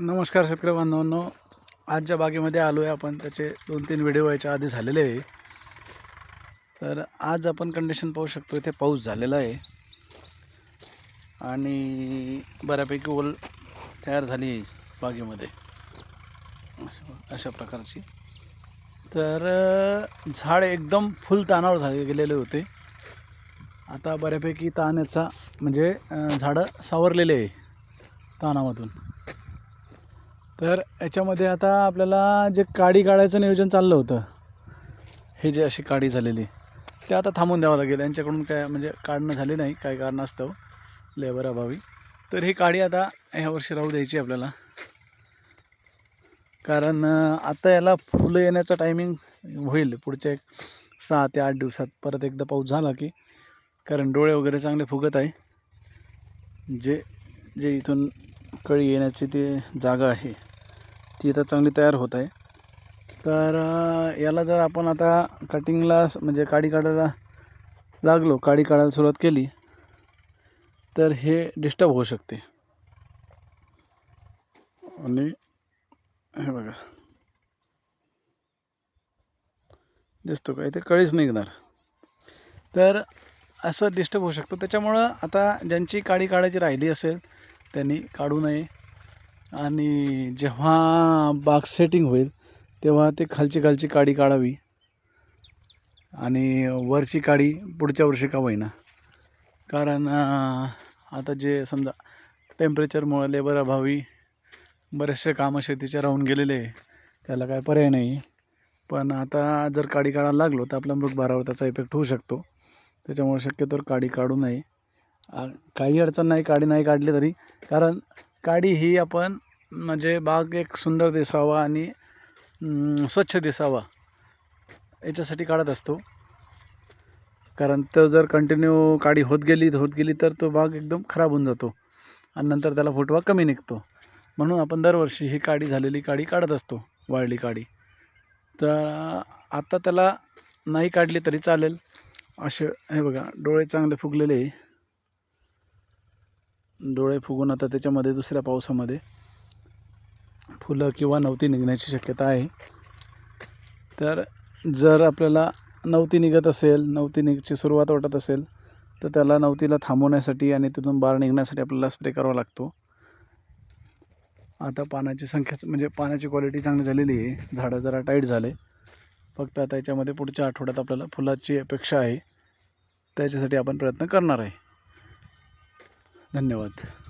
नमस्कार शेतकरी बांधवांनो. आज ज्या बागेमध्ये आलो आहे आपण. त्याचे दोन तीन व्हिडिओ याच्या आधी झालेले आहे. तर आज आपण कंडिशन पाहू शकतो इथे पाऊस झालेला आहे. आणि बऱ्यापैकी ओल तयार झाली आहे बागेमध्ये. अशा- अशा प्रकारची. तर झाड एकदम फुल तानावर झाले गेलेले होते. आता बऱ्यापैकी ताण याचा म्हणजे झाडं सावरलेले आहे तानामधून. तर याच्यामध्ये आता आपल्याला जे काडी काढायचं नियोजन चाललं होतं हे जे अशी काडी झालेली ते आता थांबून द्यावं लागेल. यांच्याकडून काय म्हणजे काढणं झाली नाही काही कारणास्तव लेबर अभावी. तर ही काडी आता ह्या वर्षी राहू द्यायची आपल्याला. कारण आता याला फुलं येण्याचं टायमिंग होईल. पुढच्या एक सहा ते आठ दिवसात परत एकदा पाऊस झाला की कारण डोळे वगैरे चांगले फुगत आहे. जे जे इथून कळी येण्याची ती जागा आहे. ती आता चांगली तयार होत आहे. तर याला जर आपण आता कटिंगला म्हणजे काडी काढायला लागलो काडी काढायला सुरुवात केली तर हे डिस्टर्ब होऊ शकते. आणि हे बघा. दिसतो का? इथे कळीच निघणार. तर असं डिस्टर्ब होऊ शकतो. त्याच्यामुळं आता ज्यांची काडी काढायची राहिली असेल त्यांनी काढू नये. आणि जेव्हा बाग सेटिंग होईल तेव्हा ते खालची खालची काडी काढावी. आणि वरची काडी पुढच्या वर्षी का होईना कारण आता जे समजा टेम्परेचरमुळं लेबर अभावी बरेचसे कामं शेतीचे राहून गेलेले आहे. त्याला काय पर्याय नाही. पण आता जर काडी काढायला लागलो तर आपल्या मृगभारावर त्याचा इफेक्ट होऊ शकतो. त्याच्यामुळे शक्यतो काडी काढू नये. काही अडचण नाही काडी नाही काढली तरी. कारण काडी ही आपण म्हणजे बाग एक सुंदर दिसावा आणि स्वच्छ दिसावा याच्यासाठी काढत असतो. कारण तो जर कंटिन्यू काडी होत गेली होत गेली तर तो बाग एकदम खराब होऊन जातो आणि नंतर त्याला फुटवा कमी निघतो. म्हणून आपण दरवर्षी ही काडी झालेली काडी काढत असतो वाळली काडी. तर आता त्याला नाही काढली तरी चालेल. असे हे बघा डोळे चांगले फुगलेले आहे. डोळे फुगून आता त्याच्यामध्ये दुसऱ्या पावसामध्ये फुलं किंवा नवती निघण्याची शक्यता आहे. तर जर आपल्याला नवती निघत असेल नवती निघची सुरुवात वाटत असेल तर त्याला नवतीला थांबवण्यासाठी आणि तिथून बाहेर निघण्यासाठी आपल्याला स्प्रे करावा लागतो. आता पानाची संख्या म्हणजे पाण्याची क्वालिटी चांगली झालेली आहे. झाडं जरा टाईट झाले. फक्त आता याच्यामध्ये पुढच्या आठवड्यात आपल्याला फुलाची अपेक्षा आहे. त्याच्यासाठी आपण प्रयत्न करणार आहे. धन्यवाद.